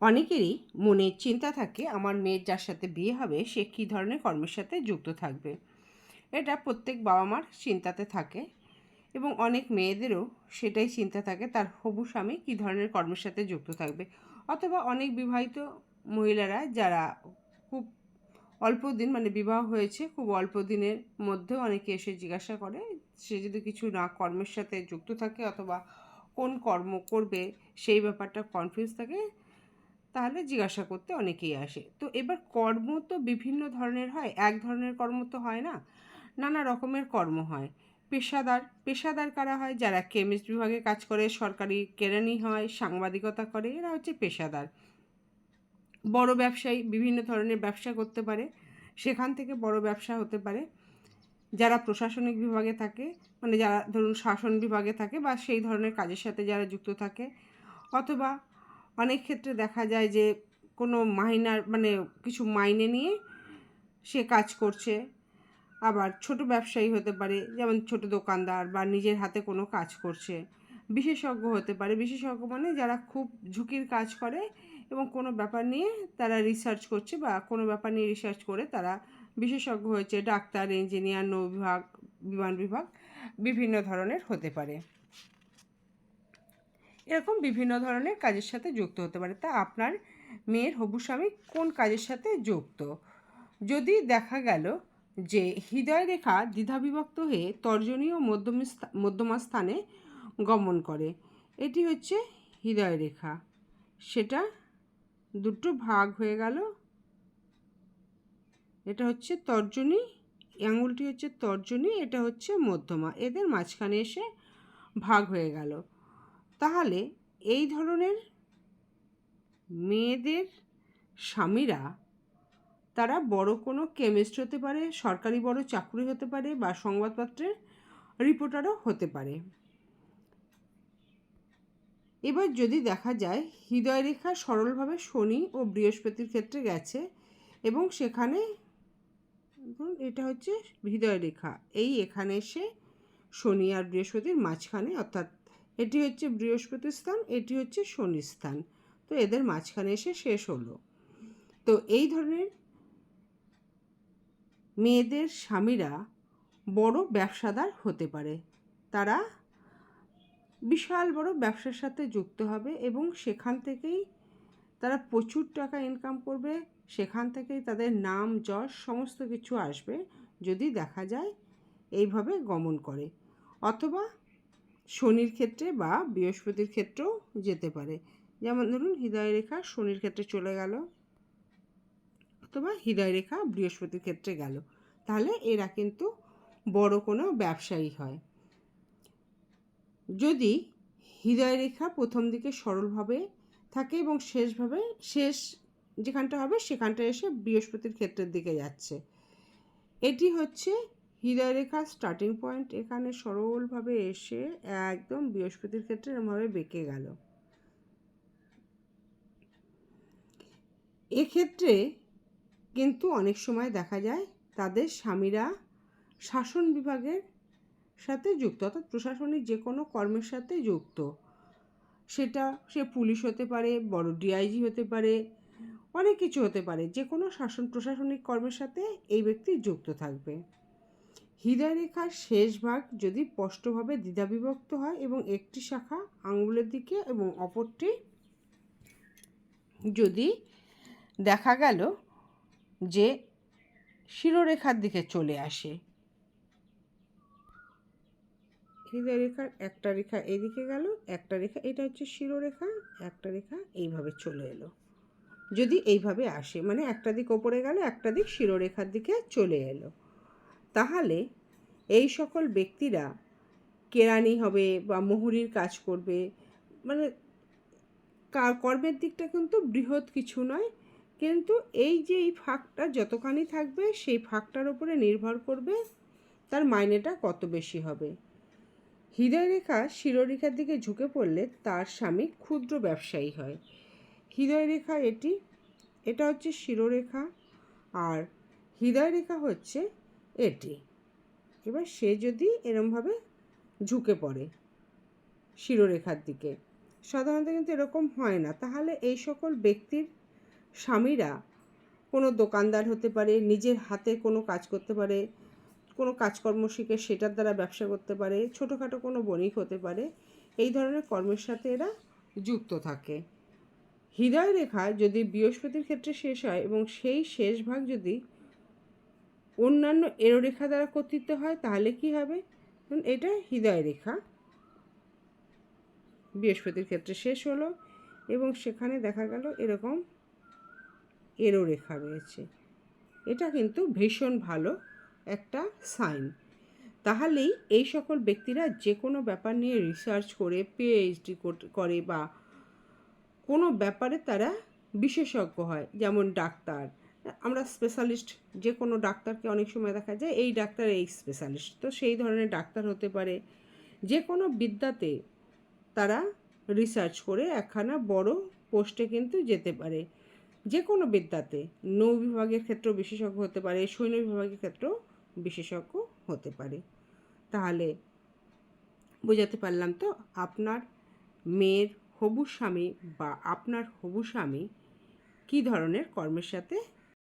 অনেকেরই মনে চিন্তা থাকে, আমার মেয়ের যার সাথে বিয়ে হবে, সে কী ধরনের কর্মের সাথে যুক্ত থাকবে? এটা প্রত্যেক বাবা মার চিন্তাতে থাকে এবং অনেক মেয়েদেরও সেটাই চিন্তা থাকে, তার হবু স্বামী কী ধরনের কর্মের সাথে যুক্ত থাকবে? অথবা অনেক বিবাহিত মহিলারা যারা খুব অল্প দিন মানে বিবাহ হয়েছে, খুব অল্প দিনের মধ্যে অনেকে এসে জিজ্ঞাসা করে, সে যদি কিছু না কর্মের সাথে যুক্ত থাকে অথবা কোন কর্ম করবে? সেই ব্যাপারটা কনফিউজ থাকে। তাহলে জিজ্ঞাসা করতে অনেকেই আসে। তো এবার কর্ম তো বিভিন্ন ধরনের হয়, এক ধরনের কর্ম তো হয় না, নানা রকমের কর্ম হয়। পেশাদার পেশাদার কারা হয়? যারা কেমিস্ট বিভাগে কাজ করে, সরকারি কেরানি হয়, সাংবাদিকতা করে, এরা হচ্ছে পেশাদার। বড় ব্যবসায়ী, বিভিন্ন ধরনের ব্যবসা করতে পারে, সেখান থেকে বড় ব্যবসা হতে পারে। যারা প্রশাসনিক বিভাগে থাকে মানে যারা ধরুন শাসন বিভাগে থাকে বা সেই ধরনের কাজের সাথে যারা যুক্ত থাকে, অথবা অনেক ক্ষেত্রে দেখা যায় যে কোনো মাইনার মানে কিছু মাইনে নিয়ে সে কাজ করছে। আবার ছোট ব্যবসায়ী হতে পারে, যেমন ছোট দোকানদার বা নিজের হাতে কোনো কাজ করছে। বিশেষজ্ঞ হতে পারে, বিশেষজ্ঞ মানে যারা খুব ঝুঁকির কাজ করে এবং কোনো ব্যাপার নিয়ে তারা রিসার্চ করছে বা কোনো ব্যাপার নিয়ে রিসার্চ করে তারা বিশেষজ্ঞ হয়েছে, ডাক্তার ইঞ্জিনিয়ার নৌ বিভাগ, বিমান বিভাগ, বিভিন্ন ধরনের হতে পারে। এরকম বিভিন্ন ধরনের কাজের সাথে যুক্ত হতে পারে। তা আপনার মেয়ের হবু স্বামী কোন কাজের সাথে যুক্ত? যদি দেখা গেল যে হৃদয় রেখা দ্বিধাবিভক্ত হয়ে তর্জনীয় মধ্যমী মধ্যমা স্থানে গমন করে, এটি হচ্ছে হৃদয় রেখা। সেটা দুটো ভাগ হয়ে গেল। এটা হচ্ছে তর্জনী আঙুলটি হচ্ছে তর্জনী, এটা হচ্ছে মধ্যমা। এদের মাঝখানে এসে ভাগ হয়ে গেল। তাহলে এই ধরনের মেয়েদের স্বামীরা, তারা বড় কোনো কেমিস্ট হতে পারে, সরকারি বড় চাকরি হতে পারে বা সংবাদপত্রের রিপোর্টারও হতে পারে। এবার যদি দেখা যায় হৃদয় রেখা সরলভাবে শনি ও বৃহস্পতির ক্ষেত্রে গেছে এবং সেখানে ধরুন এটা হচ্ছে হৃদয় রেখা এই এখানে এসে শনি আর বৃহস্পতির মাঝখানে অর্থাৎ এটি হচ্ছে বৃহস্পতির স্থান এটি হচ্ছে শনি স্থান তো এদের মাঝখানে এসে শেষ হলো। তো এই ধরনের মেয়েদের স্বামীরা বড় ব্যবসাদার হতে পারে। তারা বিশাল বড় ব্যবসার সাথে যুক্ত হবে এবং সেখান থেকেই তারা প্রচুর টাকা ইনকাম করবে। সেখান থেকেই তাদের নাম, যশ, সমস্ত কিছু আসবে যদি দেখা যায় এইভাবে গমন করে। অথবা শনির ক্ষেত্রে বা বৃহস্পতির ক্ষেত্রেও যেতে পারে। যেমন ধরুন, হৃদয় রেখা শনির ক্ষেত্রে চলে গেল অথবা হৃদয় রেখা বৃহস্পতির ক্ষেত্রে গেল। তাহলে এরা কিন্তু বড় কোনো ব্যবসায়ী হয়। যদি হৃদয় রেখা প্রথম দিকে সরলভাবে থাকে এবং শেষভাবে, শেষ যেখানটা হবে সেখানটা এসে বৃহস্পতির ক্ষেত্রের দিকে যাচ্ছে। এটি হচ্ছে হৃদয় রেখার স্টার্টিং পয়েন্ট এখানে সরলভাবে এসে একদম বৃহস্পতির ক্ষেত্রে এরমভাবে বেঁকে গেল। এক্ষেত্রে কিন্তু অনেক সময় দেখা যায় তাদের স্বামীরা শাসন বিভাগের সাথে যুক্ত, অর্থাৎ প্রশাসনিক যে কোনো কর্মের সাথে যুক্ত। সেটা সে পুলিশ হতে পারে, বড় ডিআইজি হতে পারে, অনেক কিছু হতে পারে। যে কোনো শাসন, প্রশাসনিক কর্মের সাথে এই ব্যক্তি যুক্ত থাকবে। হৃদয় রেখার শেষ ভাগ যদি স্পষ্টভাবে দ্বিধাবিভক্ত হয় এবং একটি শাখা আঙুলের দিকে এবং অপরটি যদি দেখা গেল যে শিরোরেখার দিকে চলে আসে। হৃদয় রেখার একটা রেখা এদিকে গেল, একটা রেখা, এটা হচ্ছে শিরোরেখা, একটা রেখা এইভাবে চলে এলো। যদি এইভাবে আসে মানে একটা দিক ওপরে গেল, একটা দিক শিরোরেখার দিকে চলে এলো। তাহলে এই সকল ব্যক্তিরা কেরানি হবে বা মোহরির কাজ করবে। মানে কর্মের দিকটা কিন্তু বৃহৎ কিছু নয়। কিন্তু এই যে এই ফাঁকটা যতখানি থাকবে, সেই ফাঁকটার উপরে নির্ভর করবে তার মাইনেটা কত বেশি হবে। হৃদয় রেখা শিরোরেখার দিকে ঝুঁকে পড়লে তার স্বামী ক্ষুদ্র ব্যবসায়ী হয়। হৃদয় রেখা এটি, এটা হচ্ছে শিরোরেখা। আর হৃদয় রেখা হচ্ছে এটি। এবার সে যদি এরমভাবে ঝুঁকে পড়ে শিরোরেখার দিকে, সাধারণত কিন্তু এরকম হয় না। তাহলে এই সকল ব্যক্তির স্বামীরা কোনো দোকানদার হতে পারে, নিজের হাতে কোনো কাজ করতে পারে, কোনো কাজকর্ম শিখে সেটার দ্বারা ব্যবসা করতে পারে, ছোটোখাটো কোনো বণিক হতে পারে, এই ধরনের কর্মের সাথে এরা যুক্ত থাকে। হৃদয় রেখা যদি বৃহস্পতির ক্ষেত্রে শেষ হয় এবং সেই শেষ ভাগ যদি অন্যান্য এরোরেখা দ্বারা কর্তৃত্ব হয়, তাহলে কি হবে? এটা হৃদয় রেখা বৃহস্পতির ক্ষেত্রে শেষ হলো এবং সেখানে দেখা গেল এরকম এরো রেখা রয়েছে। এটা কিন্তু ভীষণ ভালো একটা সাইন। তাহলেই এই সকল ব্যক্তিরা যে কোনো ব্যাপার নিয়ে রিসার্চ করে পিএইচডি করে বা কোনো ব্যাপারে তারা বিশেষজ্ঞ হয়, যেমন ডাক্তার আমরা স্পেশালিস্ট যে কোনো ডাক্তারকে অনেক সময় দেখা যায়, এই ডাক্তার এই স্পেশালিস্ট তো সেই ধরনের ডাক্তার হতে পারে। যে কোনো বিদ্যাতে তারা রিসার্চ করে একখানা বড় পোস্টে কিন্তু যেতে পারে। যে কোনো বিদ্যাতে নৌ বিভাগের ক্ষেত্রেও বিশেষজ্ঞ হতে পারে, সৈন্য বিভাগের ক্ষেত্রেও বিশেষজ্ঞ হতে পারে। তাহলে বোঝাতে পারলাম তো, আপনার মেয়ের হবু স্বামী বা আপনার হবু স্বামী কী ধরনের কর্মের সাথে